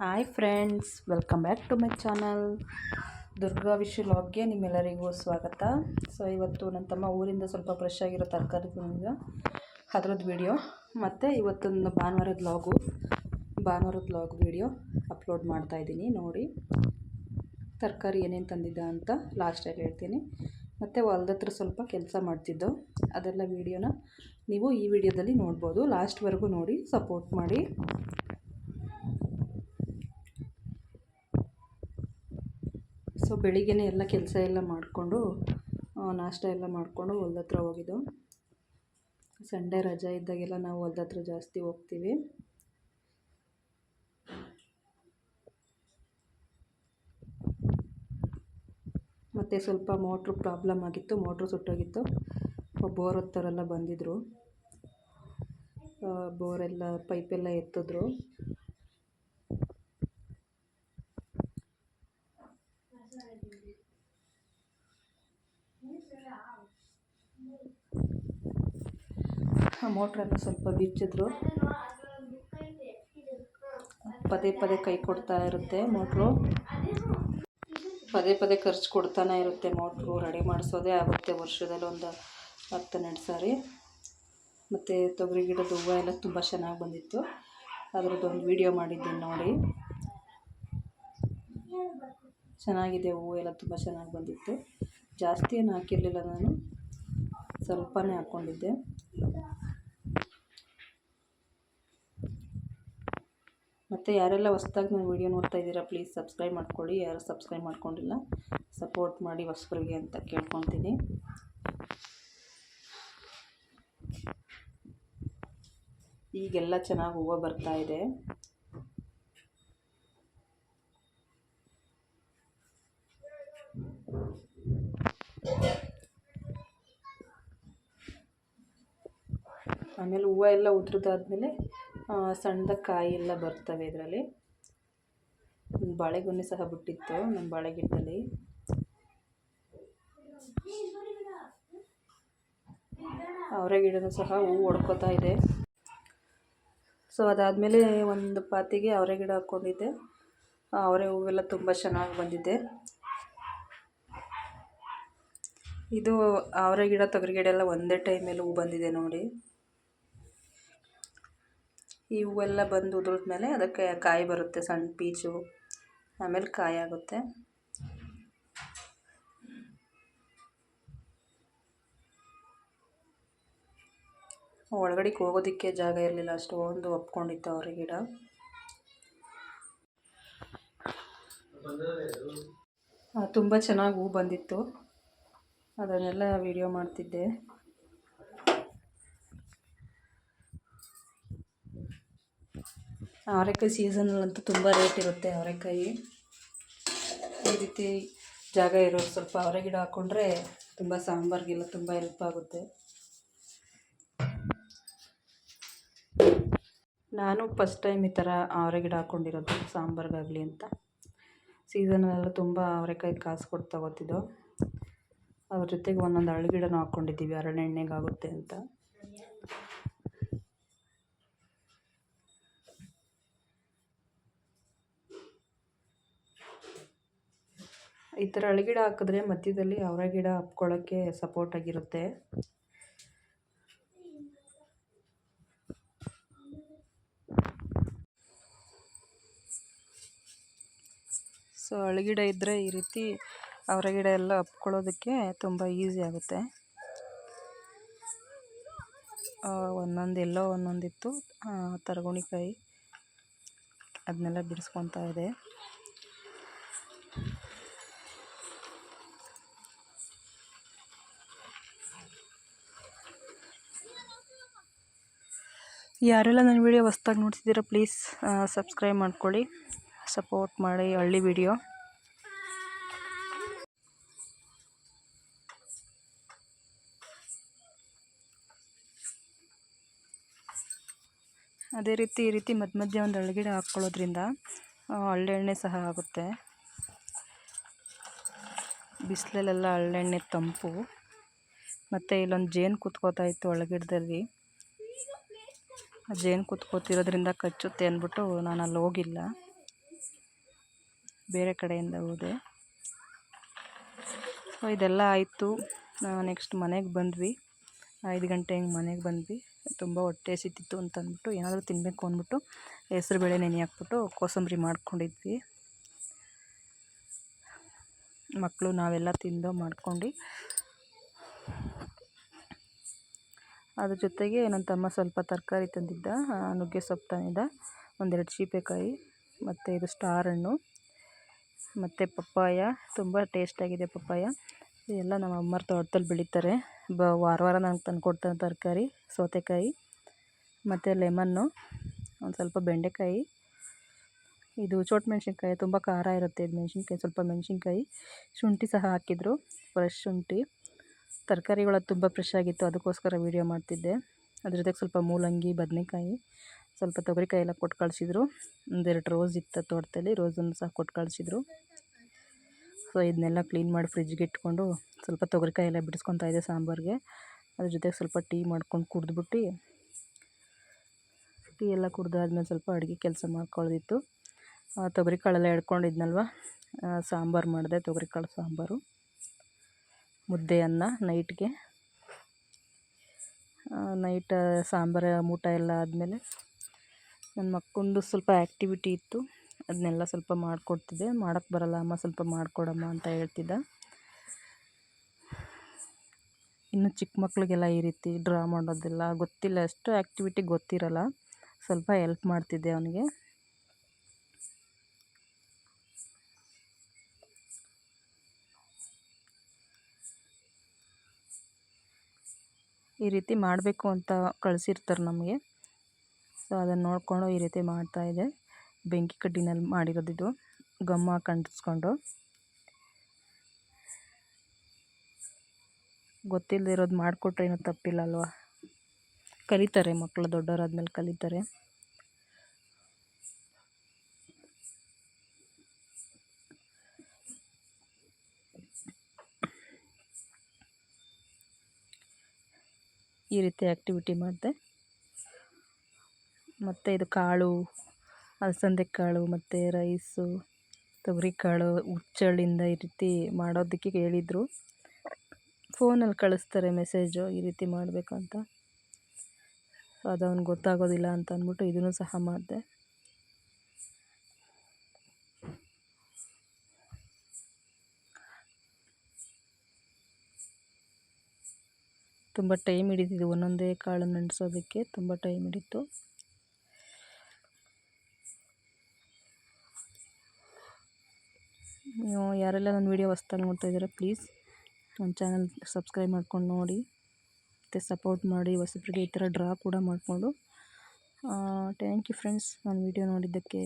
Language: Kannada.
Hi friends welcome back to my channel Durga Vishu ಲಾಗ್ಗೆ ನಿಮ್ಮೆಲ್ಲರಿಗೂ ಸ್ವಾಗತ. ಸೊ ಇವತ್ತು ನನ್ನ ತಮ್ಮ ಊರಿಂದ ಸ್ವಲ್ಪ ಫ್ರೆಶ್ ಆಗಿರೋ ತರಕಾರಿ ತಂದಿದ್ದ. ಅದ್ರದ್ದು ವಿಡಿಯೋ ಮತ್ತು ಇವತ್ತೊಂದು ಭಾನುವಾರದ ಲಾಗು ಭಾನುವಾರದ ಲಾಗ್ ವಿಡಿಯೋ ಅಪ್ಲೋಡ್ ಮಾಡ್ತಾಯಿದ್ದೀನಿ ನೋಡಿ, ತರಕಾರಿ ಏನೇನು ತಂದಿದ್ದ ಅಂತ ಲಾಸ್ಟಲ್ಲಿ ಹೇಳ್ತೀನಿ. ಮತ್ತು ಹೊಲ್ದ ಸ್ವಲ್ಪ ಕೆಲಸ ಮಾಡ್ತಿದ್ದೋ. ಅದೆಲ್ಲ ವೀಡಿಯೋನ ನೀವು ಈ ವಿಡಿಯೋದಲ್ಲಿ ನೋಡ್ಬೋದು. ಲಾಸ್ಟ್ವರೆಗೂ ನೋಡಿ ಸಪೋರ್ಟ್ ಮಾಡಿ. ಸೊ ಬೆಳಿಗ್ಗೆನೇ ಎಲ್ಲ ಕೆಲಸ ಎಲ್ಲ ಮಾಡಿಕೊಂಡು ನಾಷ್ಟ ಎಲ್ಲ ಮಾಡಿಕೊಂಡು ಹೊಲ್ದ ಹತ್ರ ಹೋಗಿದ್ದು. ಸಂಡೇ ರಜೆ ಇದ್ದಾಗೆಲ್ಲ ನಾವು ಹೊಲ್ದ ಹತ್ರ ಜಾಸ್ತಿ ಹೋಗ್ತೀವಿ. ಮತ್ತು ಸ್ವಲ್ಪ ಮೋಟ್ರ್ ಪ್ರಾಬ್ಲಮ್ ಆಗಿತ್ತು, ಮೋಟ್ರ್ ಸುಟ್ಟೋಗಿತ್ತು. ಬೋರ್ ಹೊತ್ತವರೆಲ್ಲ ಬಂದಿದ್ದರು ಬೋರೆಲ್ಲ ಪೈಪೆಲ್ಲ ಎತ್ತಿದ್ರು. ಮೋಟ್ರೆಲ್ಲ ಸ್ವಲ್ಪ ಬಿಚ್ಚಿದ್ರು. ಪದೇ ಪದೇ ಕೈ ಕೊಡ್ತಾ ಇರುತ್ತೆ ಮೋಟ್ರು. ಪದೇ ಪದೇ ಖರ್ಚು ಕೊಡ್ತಾನೆ ಇರುತ್ತೆ ಮೋಟ್ರು, ರೆಡಿ ಮಾಡಿಸೋದೇ ಆಗುತ್ತೆ ವರ್ಷದಲ್ಲಿ ಒಂದು ಹತ್ತು ಹನ್ನೆರಡು ಸಾರಿ. ಮತ್ತು ತೊಗರಿ ಗಿಡದ ಹೂವು ಎಲ್ಲ ತುಂಬ ಚೆನ್ನಾಗಿ ಬಂದಿತ್ತು. ಅದರದ್ದೊಂದು ವೀಡಿಯೋ ಮಾಡಿದ್ದೀನಿ ನೋಡಿ. ಚೆನ್ನಾಗಿದೆ ಹೂವು ಎಲ್ಲ ತುಂಬ ಚೆನ್ನಾಗಿ ಬಂದಿತ್ತು. ಜಾಸ್ತಿ ಏನು ಹಾಕಿರಲಿಲ್ಲ ನಾನು. ಸ್ವಲ್ಪನೇ ಹಾಕ್ಕೊಂಡಿದ್ದೆ. ಮತ್ತು ಯಾರೆಲ್ಲ ಹೊಸ್ದಾಗಿ ನಾನು ವೀಡಿಯೋ ನೋಡ್ತಾ ಇದ್ದೀರಾ, ಪ್ಲೀಸ್ ಸಬ್ಸ್ಕ್ರೈಬ್ ಮಾಡ್ಕೊಳ್ಳಿ. ಯಾರು ಸಬ್ಸ್ಕ್ರೈಬ್ ಮಾಡ್ಕೊಂಡಿಲ್ಲ, ಸಪೋರ್ಟ್ ಮಾಡಿ ಹೊಸಬರಿಗೆ ಅಂತ ಕೇಳ್ಕೊತೀನಿ. ಈಗೆಲ್ಲ ಚೆನ್ನಾಗಿ ಹೂವು ಬರ್ತಾ ಇದೆ. ಆಮೇಲೆ ಹೂವು ಎಲ್ಲ ಉದುರಿದಾದ್ಮೇಲೆ ಸಣ್ಣದ ಕಾಯಿ ಎಲ್ಲ ಬರ್ತವೆ ಇದರಲ್ಲಿ. ಬಾಳೆಗೊನೆ ಸಹ ಬಿಟ್ಟಿತ್ತು ನಮ್ಮ ಬಾಳೆಗಿಡದಲ್ಲಿ ಅವರೆ ಗಿಡನೂ ಸಹ ಹೂವು ಹೊಡ್ಕೋತಾ ಇದೆ. ಸೊ ಅದಾದಮೇಲೆ ಒಂದು ಪಾತಿಗೆ ಅವರೆ ಗಿಡ ಹಾಕ್ಕೊಂಡಿದ್ದೆ. ಅವರೆ ಹೂವೆಲ್ಲ ತುಂಬ ಚೆನ್ನಾಗಿ ಬಂದಿದೆ. ಇದು ಅವರೆ ಗಿಡ ತೊಗರಿ ಗಿಡ ಎಲ್ಲ ಒಂದೇ ಟೈಮಲ್ಲಿ ಹೂ ಬಂದಿದೆ ನೋಡಿ. ಈ ಹೂವೆಲ್ಲ ಬಂದು ಉದುರಿದ್ಮೇಲೆ ಅದಕ್ಕೆ ಕಾಯಿ ಬರುತ್ತೆ, ಸಣ್ಣ ಪೀಚು. ಆಮೇಲೆ ಕಾಯಿ ಆಗುತ್ತೆ. ಒಳಗಡೆಗೆ ಹೋಗೋದಕ್ಕೆ ಜಾಗ ಇರಲಿಲ್ಲ, ಅಷ್ಟೊಂದು ಒಪ್ಕೊಂಡಿತ್ತು ಅವ್ರ ಗಿಡ. ತುಂಬ ಚೆನ್ನಾಗಿ ಹೂ ಬಂದಿತ್ತು. ಅದನ್ನೆಲ್ಲ ವಿಡಿಯೋ ಮಾಡ್ತಿದ್ದೆ. ಅವರೆಕಾಯಿ ಸೀಸನಲ್ಲಂತೂ ತುಂಬ ರೇಟ್ ಇರುತ್ತೆ ಅವರೆಕಾಯಿ. ಈ ರೀತಿ ಜಾಗ ಇರೋರು ಸ್ವಲ್ಪ ಅವರೆ ಗಿಡ ಹಾಕ್ಕೊಂಡ್ರೆ ತುಂಬ ಸಾಂಬಾರ್ಗೆಲ್ಲ ತುಂಬ ಹೆಲ್ಪ್ ಆಗುತ್ತೆ. ನಾನು ಫಸ್ಟ್ ಟೈಮ್ ಈ ಥರ ಅವರೆ ಗಿಡ ಹಾಕ್ಕೊಂಡಿರೋದು ಸಾಂಬಾರ್ಗಾಗಲಿ ಅಂತ. ಸೀಸನಲ್ಲೆಲ್ಲ ತುಂಬ ಅವರೆಕಾಯಿ ಕಾಸು ಕೊಟ್ಟು ತಗೋತಿದ್ದೋ. ಅದ್ರ ಜೊತೆಗೆ ಒಂದೊಂದು ಹಳ್ಳಿ ಗಿಡನೂ ಹಾಕ್ಕೊಂಡಿದ್ದೀವಿ ಹರಳೆಣ್ಣೆಗಾಗುತ್ತೆ ಅಂತ. ಈ ಥರ ಅಳಗಿಡ ಹಾಕಿದ್ರೆ ಮಧ್ಯದಲ್ಲಿ ಅವರ ಗಿಡ ಹಪ್ಕೊಳ್ಳೋಕ್ಕೆ ಸಪೋರ್ಟಾಗಿರುತ್ತೆ ಸೊ ಅಳಗಿಡ ಇದ್ದರೆ ಈ ರೀತಿ ಅವರ ಗಿಡ ಎಲ್ಲ ಹಪ್ಕೊಳ್ಳೋದಕ್ಕೆ ತುಂಬ ಈಸಿ ಆಗುತ್ತೆ. ಒಂದೊಂದು ಎಲ್ಲೋ ಒಂದೊಂದಿತ್ತು. ತರಗುಣಿಕಾಯಿ ಅದನ್ನೆಲ್ಲ ಬಿಡಿಸ್ಕೊತಾ ಇದೆ. ಯಾರೆಲ್ಲ ನನ್ನ ವಿಡಿಯೋ ಹೊಸ್ದಾಗಿ ನೋಡ್ತಿದ್ದೀರಾ ಪ್ಲೀಸ್ ಸಬ್ಸ್ಕ್ರೈಬ್ ಮಾಡ್ಕೊಳ್ಳಿ. ಸಪೋರ್ಟ್ ಮಾಡಿ, ಹಳ್ಳಿ ವಿಡಿಯೋ. ಅದೇ ರೀತಿ ಈ ರೀತಿ ಮಧ್ಯ ಮಧ್ಯೆ ಒಂದು ಅಳಗಿಡ ಹಾಕ್ಕೊಳ್ಳೋದ್ರಿಂದ ಹಳ್ಳೆಣ್ಣೆ ಸಹ ಆಗುತ್ತೆ. ಬಿಸಿಲಲ್ಲೆಲ್ಲ ಹಳ್ಳೆಣ್ಣೆ ತಂಪು. ಮತ್ತು ಇಲ್ಲೊಂದು ಜೇನು ಕೂತ್ಕೋತಾ ಇತ್ತು ಒಳಗಿಡದಲ್ಲಿ ಜೇನು ಕೂತ್ಕೋತಿರೋದ್ರಿಂದ ಕಚ್ಚುತ್ತೆ ಅಂದ್ಬಿಟ್ಟು ನಾನು ಅಲ್ಲಿ ಹೋಗಿಲ್ಲ. ಬೇರೆ ಕಡೆಯಿಂದ ಹೋದೆ. ಸೊ ಇದೆಲ್ಲ ಆಯಿತು. ನೆಕ್ಸ್ಟ್ ಮನೆಗೆ ಬಂದ್ವಿ. ಐದು ಗಂಟೆ ಹಿಂಗೆ ಮನೆಗೆ ಬಂದ್ವಿ. ತುಂಬ ಹೊಟ್ಟೆ ಸಿಟ್ಟಿತ್ತು ಅಂತ ಅಂದ್ಬಿಟ್ಟು ಏನಾದರೂ ತಿನ್ನಬೇಕು ಅಂದ್ಬಿಟ್ಟು ಹೆಸರು ಬೇಳೆ ನೆನೆ ಹಾಕ್ಬಿಟ್ಟು ಕೋಸಂಬರಿ ಮಾಡ್ಕೊಂಡಿದ್ವಿ. ಮಕ್ಕಳು ನಾವೆಲ್ಲ ತಿಂದು ಮಾಡ್ಕೊಂಡು ಅದ್ರ ಜೊತೆಗೆ ನನ್ನ ತಮ್ಮ ಸ್ವಲ್ಪ ತರಕಾರಿ ತಂದಿದ್ದ ನುಗ್ಗೆ ಸೊಪ್ಪು ತಂದಿದ್ದ. ಒಂದೆರಡು ಸೀಬೆಕಾಯಿ, ಮತ್ತು ಇದು ಸ್ಟಾರ್ ಹಣ್ಣು ಮತ್ತು ಪಪ್ಪಾಯ. ತುಂಬ ಟೇಸ್ಟಾಗಿದೆ ಪಪ್ಪಾಯ. ಇದೆಲ್ಲ ನಮ್ಮ ಅಮ್ಮರ ತೋಟದಲ್ಲಿ ಬೆಳೀತಾರೆ. ಬ, ವಾರ ವಾರ ನನಗೆ ತಂದು ಕೊಡ್ತಾರೆ ತರಕಾರಿ, ಸೌತೆಕಾಯಿ, ಮತ್ತು ಲೆಮನ್ನು, ಒಂದು ಸ್ವಲ್ಪ ಬೆಂಡೆಕಾಯಿ. ಇದು ಚೋಟ್ ಮೆಣಸಿನ್ಕಾಯಿ, ತುಂಬ ಖಾರ ಇರುತ್ತೆ ಇದು ಮೆಣಸಿನ್ಕಾಯಿ, ಸ್ವಲ್ಪ ಮೆಣಸಿನ್ಕಾಯಿ. ಶುಂಠಿ ಸಹ ಹಾಕಿದರು ಫ್ರೆಶ್ ಶುಂಠಿ. ತರಕಾರಿಗಳು ತುಂಬ ಫ್ರೆಶ್ ಆಗಿತ್ತು. ಅದಕ್ಕೋಸ್ಕರ ವೀಡಿಯೋ ಮಾಡ್ತಿದ್ದೆ. ಅದ್ರ ಜೊತೆಗೆ ಸ್ವಲ್ಪ ಮೂಲಂಗಿ, ಬದನೆಕಾಯಿ, ಸ್ವಲ್ಪ ತೊಗರಿಕಾಯಿ ಎಲ್ಲ ಕೊಟ್ಟು ಕಳಿಸಿದ್ರು. ಒಂದೆರಡು ರೋಸ್ ಇತ್ತು ತೋಟದಲ್ಲಿ ರೋಸನ್ನು ಸಹ ಕೊಟ್ಟು ಕಳಿಸಿದ್ರು. ಸೊ ಇದನ್ನೆಲ್ಲ ಕ್ಲೀನ್ ಮಾಡಿ ಫ್ರಿಜ್ಗೆ ಇಟ್ಕೊಂಡು ಸ್ವಲ್ಪ ತೊಗರಿಕಾಯಿ ಎಲ್ಲ ಬಿಡಿಸ್ಕೊತಾ ಇದ್ದೆ ಸಾಂಬಾರಿಗೆ. ಅದ್ರ ಜೊತೆಗೆ ಸ್ವಲ್ಪ ಟೀ ಮಾಡ್ಕೊಂಡು ಕುಡಿದ್ಬಿಟ್ಟು, ಟೀ ಎಲ್ಲ ಕುಡ್ದಾದ್ಮೇಲೆ ಸ್ವಲ್ಪ ಅಡುಗೆ ಕೆಲಸ ಮಾಡ್ಕೊಳ್ದಿತ್ತು. ತೊಗರಿ ಕಾಳೆಲ್ಲ ಎಡ್ಕೊಂಡಿದ್ನಲ್ವ ಸಾಂಬಾರು ಮಾಡಿದೆ, ತೊಗರಿಕಾಳು ಸಾಂಬಾರು. ಮುದ್ದೆ ಅನ್ನ ನೈಟ್ಗೆ ನೈಟ್ ಸಾಂಬಾರು ಊಟ ಎಲ್ಲ ಆದಮೇಲೆ ನನ್ನ ಮಕ್ಕಂದು ಸ್ವಲ್ಪ ಆ್ಯಕ್ಟಿವಿಟಿ ಇತ್ತು. ಅದನ್ನೆಲ್ಲ ಸ್ವಲ್ಪ ಮಾಡಿಕೊಡ್ತಿದ್ದೆ. ಮಾಡೋಕ್ಕೆ ಬರಲ್ಲ, ಅಮ್ಮ ಸ್ವಲ್ಪ ಮಾಡಿಕೊಡಮ್ಮ ಅಂತ ಹೇಳ್ತಿದ್ದ. ಇನ್ನು ಚಿಕ್ಕ ಮಕ್ಕಳಿಗೆಲ್ಲ ಈ ರೀತಿ ಡ್ರಾ ಮಾಡೋದೆಲ್ಲ ಗೊತ್ತಿಲ್ಲ. ಅಷ್ಟು ಆ್ಯಕ್ಟಿವಿಟಿ ಗೊತ್ತಿರಲ್ಲ. ಸ್ವಲ್ಪ ಎಲ್ಪ್ ಮಾಡ್ತಿದ್ದೆ ಅವನಿಗೆ. ಈ ರೀತಿ ಮಾಡಬೇಕು ಅಂತ ಕಳಿಸಿರ್ತಾರೆ ನಮಗೆ. ಸೊ ಅದನ್ನು ನೋಡಿಕೊಂಡು ಈ ರೀತಿ ಮಾಡ್ತಾಯಿದ್ದೆ ಬೆಂಕಿ ಕಡ್ಡಿನಲ್ಲಿ ಮಾಡಿರೋದಿದು ಗಮ್ಮ ಕಂಟಿಸ್ಕೊಂಡು ಗೊತ್ತಿಲ್ಲದೆ ಇರೋದು ಮಾಡಿಕೊಟ್ರೆ ಏನೂ ತಪ್ಪಿಲ್ಲ ಅಲ್ವಾ? ಕಲಿತಾರೆ ಮಕ್ಕಳು ದೊಡ್ಡವರಾದ್ಮೇಲೆ ಕಲಿತಾರೆ. ಈ ರೀತಿ ಆ್ಯಕ್ಟಿವಿಟಿ ಮಾಡಿದೆ. ಮತ್ತು ಇದು ಕಾಳು ಅಲಸಂದೆ ಕಾಳು ಮತ್ತು ರೈಸು ತೊಗರಿಕಾಳು ಹುಚ್ಚಳ್ಳಿಂದ ಈ ರೀತಿ ಮಾಡೋದಕ್ಕೆ ಹೇಳಿದರು. ಫೋನಲ್ಲಿ ಕಳಿಸ್ತಾರೆ ಮೆಸೇಜು ಈ ರೀತಿ ಮಾಡಬೇಕಂತ. ಅದು ಅವ್ನಿಗೆ ಗೊತ್ತಾಗೋದಿಲ್ಲ ಅಂತ ಅಂದ್ಬಿಟ್ಟು ಇದನ್ನು ಸಹ ಮಾಡಿದೆ. ತುಂಬ ಟೈಮ್ ಹಿಡಿದಿದ್ದು ಒಂದೊಂದೇ ಕಾಳು ನೆನೆಸೋದಕ್ಕೆ ತುಂಬ ಟೈಮ್ ಹಿಡಿತು. ನೀವು ಯಾರೆಲ್ಲ ನನ್ನ ವೀಡಿಯೋ ಹೊಸ್ದಾಗಿ ನೋಡ್ತಾ ಇದ್ದೀರಾ, ಪ್ಲೀಸ್ ನನ್ನ ಚಾನಲ್ ಸಬ್ಸ್ಕ್ರೈಬ್ ಮಾಡ್ಕೊಂಡು ನೋಡಿ. ಮತ್ತು ಸಪೋರ್ಟ್ ಮಾಡಿ, ಹೊಸಬ್ರಿಗೆ ಈ ಥರ ಡ್ರಾ ಕೂಡ ಮಾಡಿಕೊಂಡು. ಥ್ಯಾಂಕ್ ಯು ಫ್ರೆಂಡ್ಸ್ ನನ್ನ ವೀಡಿಯೋ ನೋಡಿದ್ದಕ್ಕೆ